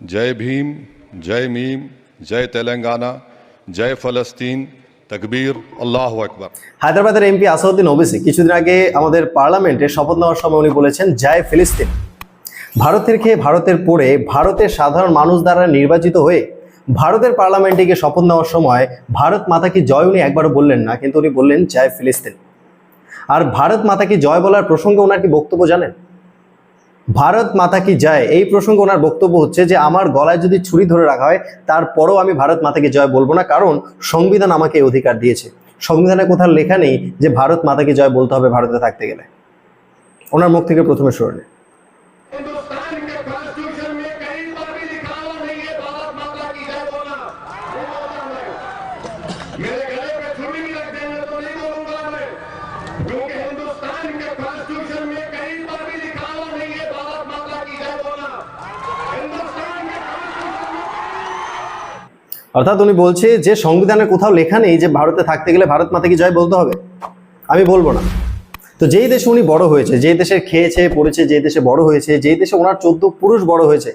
जय भीम जय मीम जय तेलंगाना जय फलस्तीन तकबीर अल्लाह अकबर হায়দ্রাবাদের এমপি আসাউদ্দিন ওবেসি কিছুদিন আগে আমাদের পার্লামেন্টে শপথ নেওয়ার সময় উনি বলেছেন জয় ফিলিস্তিন ভারতের খেয়ে ভারতের পড়ে ভারতের সাধারণ মানুষ দ্বারা নির্বাচিত হয়ে ভারতের পার্লামেন্টে গিয়ে শপথ নেওয়ার সময় ভারত মাতা কি জয় উনি একবারও বললেন না কিন্তু উনি বললেন জয় ফিলিস্তিন আর ভারত মাতা কি জয় বলার প্রসঙ্গে ওনার কি বক্তব্য জানেন ভারত মাতা কি জয়? এই প্রসঙ্গে ওনার বক্তব্য হচ্ছে যে, আমার গলায় যদি ছুরি ধরে রাখা হয়, তারপরও আমি ভারত মাতাকে জয় বলব না, কারণ সংবিধান আমাকে অধিকার দিয়েছে। সংবিধানে কোথাও লেখা নেই যে, ভারত মাতাকে জয় বলতে হবে ভারতে থাকতে গেলে। ওনার মুখ থেকে প্রথমে শুনে অর্থাৎ উনি বলছে যে সংবিধানে কোথাও লেখা নেই যে ভারতে থাকতে গেলে ভারত মাতাকে জয় বলতে হবে। আমি বলব না। তো যেই দেশে উনি বড় হয়েছে, যেই দেশে খেয়েছে, পড়েছে, যেই দেশে বড় হয়েছে, যেই দেশে ওনার চোদ্দ পুরুষ বড় হয়েছে,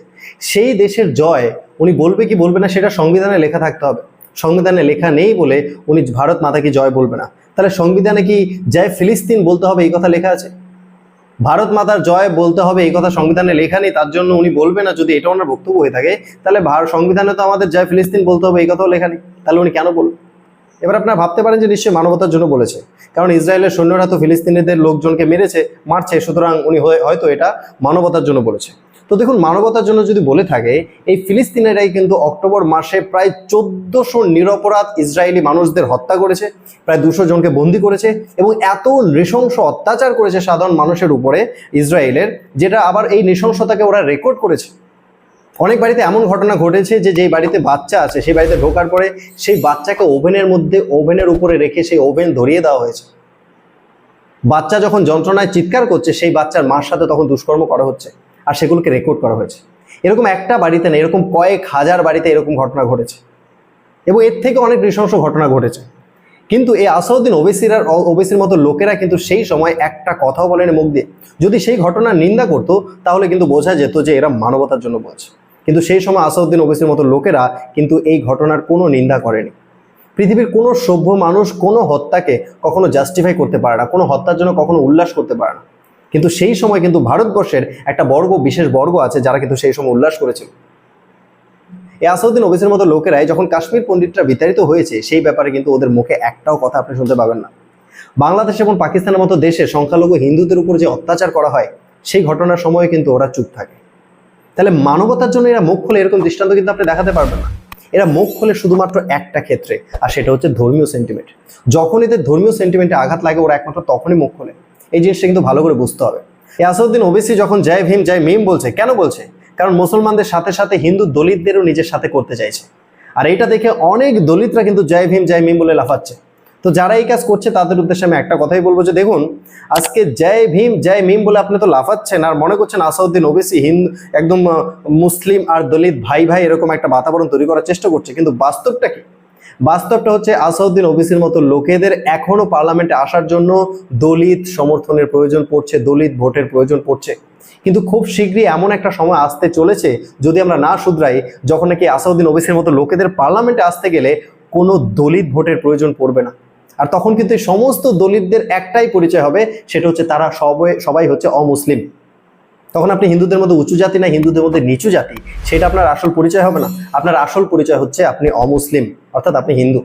সেই দেশের জয় উনি বলবে কি বলবে না সেটা সংবিধানে লেখা থাকতে হবে। সংবিধানে লেখা নেই বলে উনি ভারত মাতাকে জয় বলবে না। তাহলে সংবিধানে কি জয় ফিলিস্তিন বলতে হবে এই কথা লেখা আছে? ভারত মাতার জয় বলতে হবে, এই কথা সংবিধানে লেখা নেই, তার জন্য উনি বলবে না, যদি এটা ওনার বক্তব্য হয়ে থাকে, তাহলে ভারত সংবিধানে তো আমাদের জয় ফিলিস্তিন বলতে হবে, এই কথাও লেখা নেই, তাহলে উনি কেন বলবেন? এবার আপনারা ভাবতে পারেন যে নিশ্চয়ই মানবতার জন্য বলেছে, কারণ ইসরায়েলের সৈন্যরা তো ফিলিস্তিনিদের লোকজনকে মেরেছে, মারছে, সুতরাং উনি হয়ে- হয়তো এটা মানবতার জন্য বলেছে। তো দেখুন, মানবতার জন্য যদি বলে থাকে, এই ফিলিস্তিনেরাই কিন্তু অক্টোবর মাসে প্রায় চোদ্দশো নিরপরাধ ইসরায়েলি মানুষদের হত্যা করেছে, প্রায় দুশো জনকে বন্দি করেছে এবং এত নৃশংস অত্যাচার করেছে সাধারণ মানুষের উপরে ইসরায়েলের, যেটা আবার এই নৃশংসতাকে ওরা রেকর্ড করেছে। অনেক বাড়িতে এমন ঘটনা ঘটেছে যে যেই বাড়িতে বাচ্চা আছে, সেই বাড়িতে ঢোকার পরে সেই বাচ্চাকে ওভেনের মধ্যে, ওভেনের উপরে রেখে সেই ওভেন ধরিয়ে দেওয়া হয়েছে। বাচ্চা যখন যন্ত্রণায় চিৎকার করছে, সেই বাচ্চার মার সাথে তখন দুষ্কর্ম করা হচ্ছে। আর সেগুলোকে রেকর্ড করা হয়েছে। এরকম একটা বাড়িতে না, এরকম কয়েক হাজার বাড়িতে এরকম ঘটনা ঘটেছে। এবং এর থেকে অনেক নৃশংস ঘটনা ঘটেছে। কিন্তু এই আসাউদ্দিন ওবেসির আর ওবেসির মতো লোকেরা কিন্তু সেই সময় একটা কথাও বলেনি মুখ দিয়ে। যদি সেই ঘটনার নিন্দা করতো, তাহলে কিন্তু বোঝা যেত যে এরা মানবতার জন্য বলছে। কিন্তু সেই সময় আসাউদ্দিন ওবেসির মতো লোকেরা কিন্তু এই ঘটনার কোনো নিন্দা করেনি। পৃথিবীর কোনো সভ্য মানুষ কোনো হত্যাকে কখনো জাস্টিফাই করতে পারে না, কোনো হত্যার জন্য কখনো উল্লাস করতে পারে না। কিন্তু সেই সময় কিন্তু ভারতবর্ষের একটা বর্গ, বিশেষ বর্গ আছে যারা কিন্তু সেই সময় উল্লাস করেছিল। এই আসাউদ্দিন ওবেসির মতো লোকেরাই যখন কাশ্মীর পণ্ডিতরা বিতাড়িত হয়েছে, সেই ব্যাপারে কিন্তু ওদের মুখে একটাও কথা আপনি শুনতে পাবেন না। বাংলাদেশ এবং পাকিস্তানের মতো দেশে সংখ্যালঘু হিন্দুদের উপর যে অত্যাচার করা হয়, সেই ঘটনার সময় কিন্তু ওরা চুপ থাকে। তাহলে মানবতার জন্য এরা মুখ খুলে এরকম দৃষ্টান্ত কিন্তু আপনি দেখাতে পারবেন না। এরা মুখ খোলে শুধুমাত্র একটা ক্ষেত্রে, আর সেটা হচ্ছে ধর্মীয় সেন্টিমেন্ট যখন এদের ধর্মীয় সেন্টিমেন্টে আঘাত লাগে, ওরা একমাত্র তখনই মুখ খোলে। এই জিনিসটা কিন্তু ভালো করে বুঝতে হবে। এই আসাউদ্দিন ওবেসি যখন জয় ভীম, জয় মিম বলছে, কেন বলছে? কারণ মুসলমানদের সাথে সাথে হিন্দু দলিতদেরও নিজের সাথে করতে চাইছে। আর এইটা দেখে অনেক দলিতরা কিন্তু জয় ভীম, জয় মিম বলে লাফাচ্ছে। তো যারা এই কাজ করছে, তাদের উদ্দেশ্যে আমি একটা কথাই বলব যে, দেখুন, আজকে জয় ভীম, জয় মিম বলে আপনি তো লাফাচ্ছেন, আর মনে করছেন আসাউদ্দিন ওবিসি হিন্দু, একদম মুসলিম আর দলিত ভাই ভাই এরকম একটা বাতাবরণ তৈরি করার চেষ্টা করছে, কিন্তু বাস্তবটা কি? বাস্তবটা হচ্ছে আসাউদ্দিন ওবিসির মতো লোকেদের এখনও পার্লামেন্টে আসার জন্য দলিত সমর্থনের প্রয়োজন পড়ছে, দলিত ভোটের প্রয়োজন পড়ছে। কিন্তু খুব শীঘ্রই এমন একটা সময় আসতে চলেছে, যদি আমরা না শুধরাই, যখন নাকি আসাউদ্দিন ওবিসির মতো লোকেদের পার্লামেন্টে আসতে গেলে কোনো দলিত ভোটের প্রয়োজন পড়বে না। আর তখন কিন্তু সমস্ত দলিতদের একটাই পরিচয় হবে, সেটা হচ্ছে তারা সবাই সবাই হচ্ছে অমুসলিম। তখন আপনি হিন্দুদের মধ্যে উঁচু জাতি না হিন্দুদের মধ্যে নিচু জাতি? সেটা আপনার আসল পরিচয় হবে না। আপনার আসল পরিচয় হচ্ছে আপনি অমুসলিম, অর্থাৎ আপনি হিন্দু।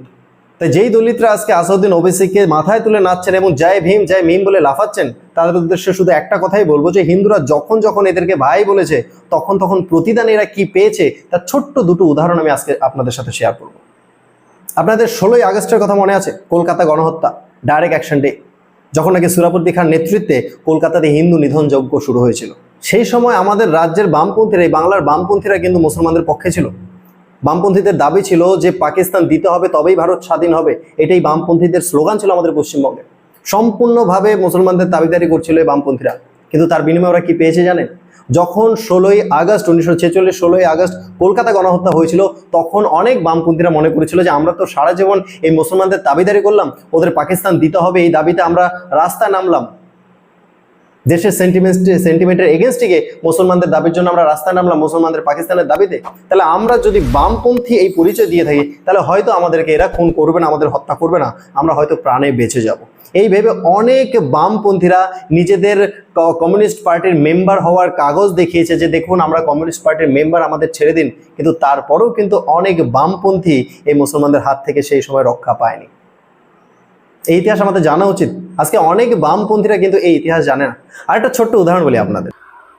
তাই যেই দলিতরা আজকে আসাউদ্দিন ওবেসিকে মাথায় তুলে নাচছেন এবং জয় ভীম, জয় মিম বলে লাফাচ্ছেন, তাদের উদ্দেশ্যে শুধু একটা কথাই বলব যে, হিন্দুরা যখন যখন এদেরকে ভাই বলেছে, তখন তখন প্রতিদান এরা কি পেয়েছে, তার ছোট্ট দুটো উদাহরণ আমি আজকে আপনাদের সাথে শেয়ার করব। আপনাদের ষোলোই আগস্টের কথা মনে আছে? কলকাতা গণহত্যা ডাইরেক্ট অ্যাকশন ডে যখন নাকি সুরাপত্তি খান নেতৃত্বে কলকাতাতে হিন্দু নিধন যজ্ঞ শুরু হয়েছিল। সেই সময় আমাদের রাজ্যের বামপন্থীরা, এই বাংলার বামপন্থীরা কিন্তু মুসলমানদের পক্ষে ছিল। বামপন্থীদের দাবি ছিল যে পাকিস্তান দিতে হবে, তবেই ভারত স্বাধীন হবে। এটাই বামপন্থীদের স্লোগান ছিল আমাদের পশ্চিমবঙ্গে। সম্পূর্ণভাবে মুসলমানদের দাবিদারি করছিল এই বামপন্থীরা। কিন্তু তার বিনিময়ে ওরা কি পেয়েছে জানেন? যখন ষোলোই আগস্ট, উনিশশো ছেচল্লিশ ষোলোই আগস্ট কলকাতা গণহত্যা হয়েছিল, তখন অনেক বামপন্থীরা মনে করেছিল যে আমরা তো সারা জীবন এই মুসলমানদের দাবিদারি করলাম, ওদের পাকিস্তান দিতে হবে, এই দাবিতে আমরা রাস্তায় নামলাম। দেশের সেন্টিমেন্ট সেন্টিমেন্টের এগেনস্টে গিয়ে মুসলমানদের দাবির জন্য আমরা রাস্তায় নামলাম, মুসলমানদের পাকিস্তানের দাবিতে। তাহলে আমরা যদি বামপন্থী এই পরিচয় দিয়ে থাকি, তাহলে হয়তো আমাদেরকে এরা খুন করবে না, আমাদের হত্যা করবে না, আমরা হয়তো প্রাণে বেঁচে যাব। এই ভেবে অনেক বামপন্থীরা নিজেদের কমিউনিস্ট পার্টির মেম্বার হওয়ার কাগজ দেখিয়েছে যে, দেখুন, আমরা কমিউনিস্ট পার্টির মেম্বার আমাদের ছেড়ে দিন। কিন্তু তারপরেও কিন্তু অনেক বামপন্থী এই মুসলমানদের হাত থেকে সেই সময় রক্ষা পায়নি। এই ইতিহাস আমাদের জানা উচিত। আজকে অনেক বামপন্থীরা কিন্তু এই ইতিহাস জানে না। আর একটা ছোট্ট উদাহরণ বলি আপনাদের।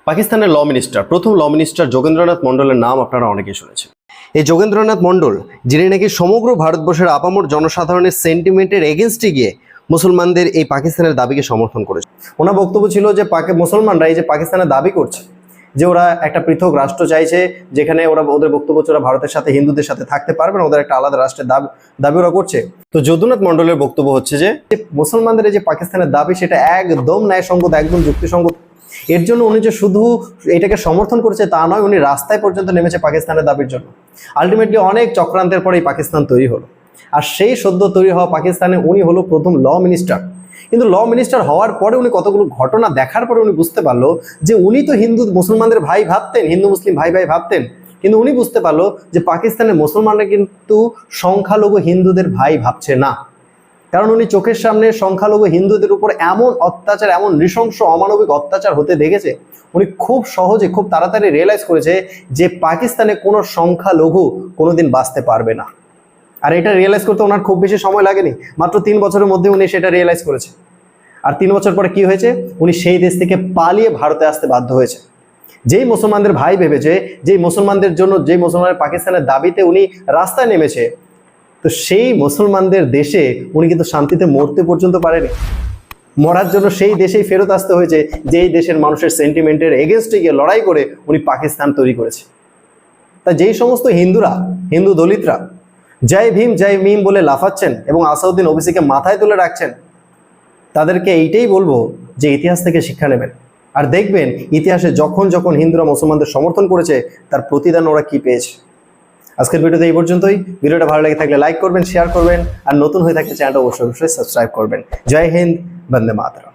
পাকিস্তানের ল মিনিস্টার প্রথম ল মিনিস্টার যোগেন্দ্রনাথ মণ্ডলের নাম আপনারা অনেকেই শুনেছেন। এই যোগেন্দ্রনাথ মণ্ডল, যিনি নাকি সমগ্র ভারতবর্ষের আপামর জনসাধারণের সেন্টিমেন্টের এগেনস্টে গিয়ে মুসলমানদের এই পাকিস্তানের দাবিকে সমর্থন করেছে। ওনার বক্তব্য ছিল যে মুসলমানরা এই যে পাকিস্তানের দাবি করছে যে ওরা একটা পৃথক রাষ্ট্র চাইছে, যেখানে ওরা ওদের বক্তব্য ওরা ভারতের সাথে, হিন্দুদের সাথে থাকতে পারবে না, ওদের একটা আলাদা রাষ্ট্রের দাবি দাবি ওরা করছে। তো যদুনাথ মণ্ডলের বক্তব্য হচ্ছে যে মুসলমানদের যে পাকিস্তানের দাবি, সেটা একদম ন্যায়সঙ্গত, একদম যুক্তিসঙ্গত। এর জন্য উনি যে শুধু এটাকে সমর্থন করেছে তা নয়, উনি রাস্তায় পর্যন্ত নেমেছে পাকিস্তানের দাবির জন্য। আলটিমেটলি অনেক চক্রান্তের পরেই পাকিস্তান তৈরি হলো। আর সেই সদ্য তৈরি হওয়া পাকিস্তানে উনি হলো প্রথম ল মিনিস্টার। কিন্তু ল মিনিস্টার হওয়ার পরে উনি কতগুলো ঘটনা দেখার পরে উনি বুঝতে পারল যে উনি তো হিন্দু মুসলমানদের ভাই ভাবতেন, হিন্দু মুসলিম ভাই ভাই ভাবতেন। কিন্তু উনি বুঝতে পারল যে পাকিস্তানের মুসলমানরা কিন্তু সংখ্যালঘু হিন্দুদের ভাই ভাবছে না। কারণ উনি চোখের সামনে সংখ্যালঘু হিন্দুদের উপর এমন অত্যাচার, এমন নৃশংস অমানবিক অত্যাচার হতে দেখেছে, উনি খুব সহজে, খুব তাড়াতাড়ি রিয়েলাইজ করেছে যে পাকিস্তানে কোনো সংখ্যালঘু কোনোদিন বাঁচতে পারবে না। আর এটা রিয়েলাইজ করতে ওনার খুব বেশি সময় লাগেনি। মাত্র তিন বছরের মধ্যে উনি সেটা রিয়েলাইজ করেছে। আর তিন বছর পরে কি হয়েছে? উনি সেই দেশ থেকে পালিয়ে ভারতে আসতে বাধ্য হয়েছে। যেই মুসলমানদের ভাই ভেবেছে, যেই মুসলমানদের জন্য, যেই মুসলমানের পাকিস্তানের দাবিতে উনি রাস্তায় নেমেছে, তো সেই মুসলমানদের দেশে উনি কিন্তু শান্তিতে মরতে পর্যন্ত পারেনি। মরার জন্য সেই দেশেই ফেরত আসতে হয়েছে, যেই দেশের মানুষের সেন্টিমেন্টের এগেনস্টে গিয়ে লড়াই করে উনি পাকিস্তান তৈরি করেছে। তা যেই সমস্ত হিন্দুরা, হিন্দু দলিতরা জয় ভীম, জয় মিম বলে লাফাচ্ছেন এবং আসাউদ্দিন ওবিসিকে মাথায় তুলে রাখছেন তাদেরকে এইটাই বলব যে ইতিহাস থেকে শিক্ষা নেবেন। আর দেখবেন, ইতিহাসে যখন যখন হিন্দুরা মুসলমানদের সমর্থন করেছে, তার প্রতিদান ওরা কি পেয়েছে। আজকের ভিডিওতে এই পর্যন্তই। ভিডিওটা ভালো লাগে থাকলে লাইক করবেন শেয়ার করবেন, আর নতুন হয়ে থাকলে চ্যানেলটা অবশ্যই অবশ্যই সাবস্ক্রাইব করবেন। জয় হিন্দ, বন্দে মাতরম।